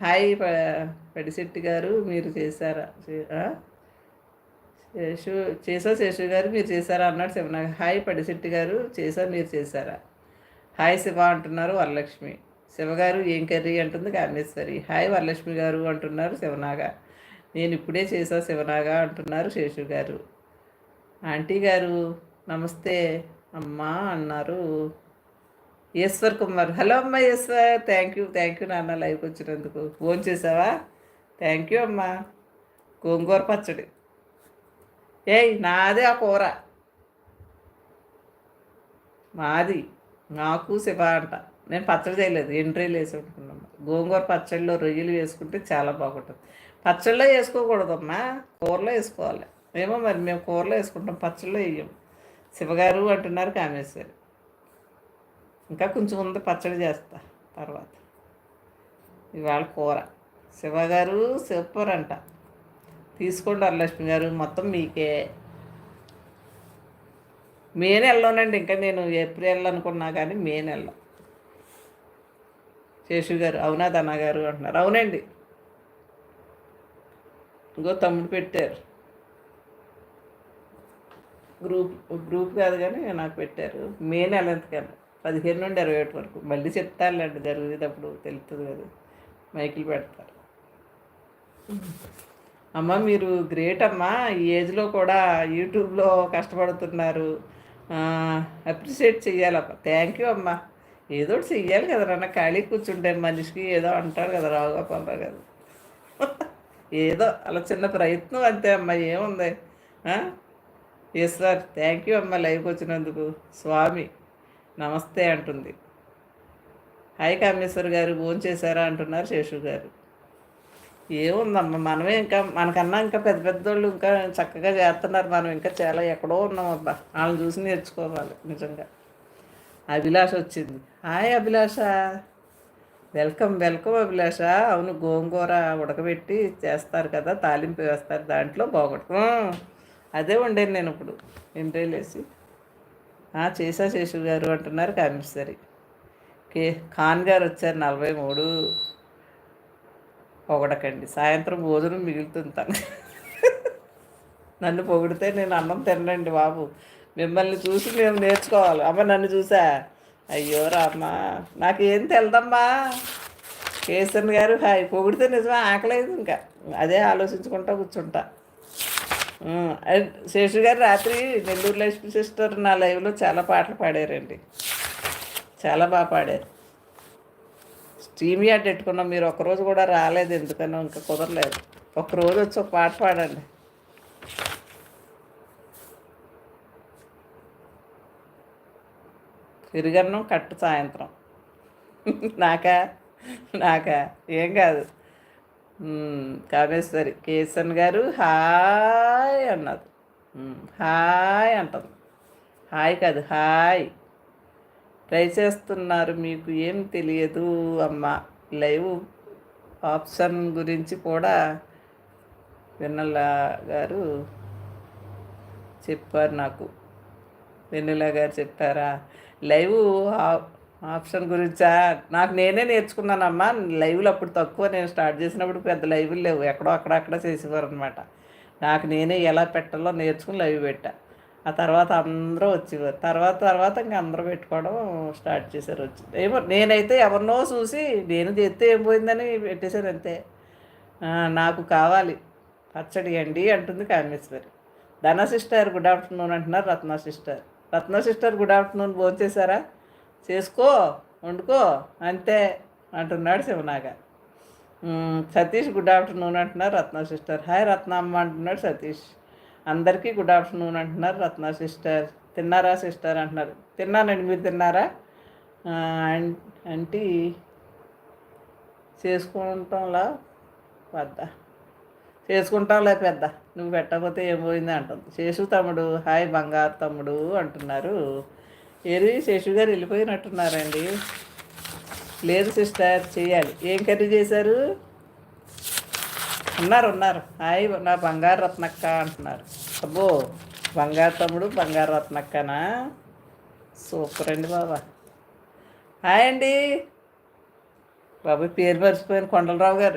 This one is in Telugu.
హాయ్ పడిశెట్టి గారు మీరు చేశారా? శేషు చేసా శేషు గారు మీరు చేశారా? అన్నాడు శివనాగ హాయ్ పడిశెట్టి గారు చేసా మీరు చేశారా? హాయ్ శివ అంటున్నారు వరలక్ష్మి. శివగారు ఏం కర్రీ అంటుంది కామేశ్వరి. హాయ్ వరలక్ష్మి గారు అంటున్నారు శివనాగ నేను ఇప్పుడే చేసా శివనాగ అంటున్నారు శేషు గారు. ఆంటీ గారు నమస్తే అమ్మా అన్నారు. ఈశ్వర్ కుమార్. హలో అమ్మా Eshwar thank you thank you నాన్న లైవ్కి వచ్చినందుకు. ఫోన్ చేసావా? థ్యాంక్ యూ అమ్మా. గోంగూర పచ్చడి. ఏయ్ నాదే ఆ కూర. మాది. నాకు శివ అంట. నేను పచ్చడి చేయలేదు. ఎంట్రీలు వేసి గోంగూర పచ్చడిలో రొయ్యలు వేసుకుంటే చాలా బాగుంటుంది. పచ్చడిలో వేసుకోకూడదమ్మా. కూరలో వేసుకోవాలి. ఏమో మరి మేము కూరలో వేసుకుంటాం. పచ్చడిలో వేయం. శివగారు అంటున్నారు కామేశ్వరి. ఇంకా కొంచెం ఉంది పచ్చడి చేస్తా తర్వాత. ఇవాళ కూర. శివగారు సూపర్ అంట. తీసుకోండి వరలక్ష్మి గారు మొత్తం మీకే. మే నెలలోనండి ఇంకా నేను ఏప్రిల్ అనుకున్నా కానీ మే నెలలో. శేషు గారు అవునా తన గారు అంటున్నారు. అవునండి. ఇంకో తమ్ముడు పెట్టారు. గ్రూప్ గ్రూప్ కాదు కానీ నాకు పెట్టారు. మే నెల ఎంతకన్నా పదిహేను నుండి ఇరవై ఒకటి వరకు. మళ్ళీ చెప్తారులేండి జరిగేటప్పుడు తెలుస్తుంది కదా. మైకిల్ పెడతారు. అమ్మ మీరు గ్రేట్ అమ్మా. ఈ ఏజ్లో కూడా యూట్యూబ్లో కష్టపడుతున్నారు. అప్రిషియేట్ చెయ్యాలమ్మ థ్యాంక్ యూ అమ్మా. ఏదో చెయ్యాలి కదా. నాన్న ఖాళీ కూర్చుంటే మనిషికి ఏదో అంటారు కదా రావుగోపాలరావు కదా ఏదో అలా చిన్న ప్రయత్నం అంతే అమ్మ ఏముంది? ఎస్ సార్ థ్యాంక్ యూ అమ్మ లైవ్కి వచ్చినందుకు. స్వామి. నమస్తే అంటుంది. హాయ్ కామేశ్వర్ గారు ఫోన్ చేశారా అంటున్నారు శేషు గారు. ఏముందమ్మా మనమే ఇంకా మనకన్నా ఇంకా పెద్ద పెద్దోళ్ళు ఇంకా చక్కగా చేస్తున్నారు. మనం ఇంకా చాలా ఎక్కడో ఉన్నాం అబ్బా వాళ్ళని చూసి నేర్చుకోవాలి నిజంగా. అభిలాష వచ్చింది. Hi Abhilasha. Welcome welcome Abhilasha. అవును గోంగూర ఉడకబెట్టి చేస్తారు కదా తాలింపు వేస్తారు దాంట్లో బాగుంటుంది. అదే ఉండేది నేను ఇప్పుడు ఎంట్రీలేసి చేసా శేషు గారు అంటున్నారు కామేశ్వరి కే ఖాన్ గారు వచ్చారు నలభై మూడు. పొగడకండి. సాయంత్రం భోజనం మిగులుతుంటాను నన్ను పొగిడితే నేను అన్నం తినండి బాబు. మిమ్మల్ని చూసి మేము నేర్చుకోవాలి. అమ్మ నన్ను చూసా? అయ్యో రామ్మ నాకేం తెలదమ్మా? కేసన్ గారు హాయ్ పొగిడితే నిజమే ఆకలేదు ఇంకా. అదే ఆలోచించుకుంటా కూర్చుంటా. శేషు గారు రాత్రి నెల్లూరు లక్ష్మి సిస్టర్ నా లైవ్లో చాలా పాటలు పాడారండి. చాలా బాగా పాడారు. స్ట్రీమ్ యాడ్ పెట్టుకున్నాం. మీరు ఒకరోజు కూడా రాలేదు ఎందుకనో ఇంకా కుదరలేదు. ఒకరోజు వచ్చి ఒక పాట పాడండి. తిరిగన్నం కట్టు సాయంత్రం. నాకా? నాకా? ఏం కాదు. కామేశ్వరి కేసన్ గారు హాయ్ అన్నది హాయ్ అంటుంది. హాయ్ కాదు హాయ్. ట్రై చేస్తున్నారు మీకు ఏం తెలియదు అమ్మ. లైవ్ ఆప్షన్ గురించి కూడా వెన్నెల గారు చెప్పారు నాకు. వెన్నెల గారు చెప్పారా? లైవ్ ఆప్షన్ గురించా? నాకు నేనే నేర్చుకున్నానమ్మా. లైవ్లు అప్పుడు తక్కువ. నేను స్టార్ట్ చేసినప్పుడు పెద్ద లైవ్లు లేవు. ఎక్కడో అక్కడక్కడ చేసేవారు అనమాట నాకు నేనే ఎలా పెట్టాలో నేర్చుకుని లైవ్ పెట్టా. ఆ తర్వాత అందరూ వచ్చేవారు. తర్వాత తర్వాత ఇంకా అందరూ పెట్టుకోవడం స్టార్ట్ చేశారు వచ్చి. ఏమో నేనైతే ఎవరినో చూసి నేను చేస్తే ఏం పోయిందని పెట్టేశాను అంతే. నాకు కావాలి. పచ్చడి అండి అంటుంది కామేశ్వరి. ధన సిస్టర్ గుడ్ ఆఫ్టర్నూన్ అంటున్నారు Ratna sister. Ratna sister good afternoon భోంచేశారా? చేసుకో వండుకో అంతే అంటున్నాడు శివనాగ. సతీష్ గుడ్ ఆఫ్టర్నూన్ అంటున్నారు రత్న సిస్టర్. హాయ్ రత్న అమ్మ అంటున్నాడు సతీష్. అందరికీ గుడ్ ఆఫ్టర్నూన్ అంటున్నారు రత్న సిస్టర్. తిన్నారా సిస్టర్ అంటున్నారు. తిన్నానండి మీరు తిన్నారా? అంటే చేసుకుంటాంలా? పెద్ద. చేసుకుంటాంలే పెద్ద. నువ్వు పెట్టకపోతే ఏం అంటుంది. శేషు తమ్ముడు హాయ్ బంగారు తమ్ముడు అంటున్నారు. ఏరి శేషు గారు వెళ్ళిపోయినట్టున్నారండి. లేదు సిస్టర్ చేయాలి. ఏం కర్రీ చేశారు? ఉన్నారు ఉన్నారు. హాయ్ నా బంగారు రత్నక్క అంటున్నారు. అబ్బో బంగారు తమ్ముడు బంగారు రత్నక్కనా? సూపర్ అండి బాబా. హాయ్ అండి. బాబు పేరు మర్చిపోయాను కొండలరావు గారు.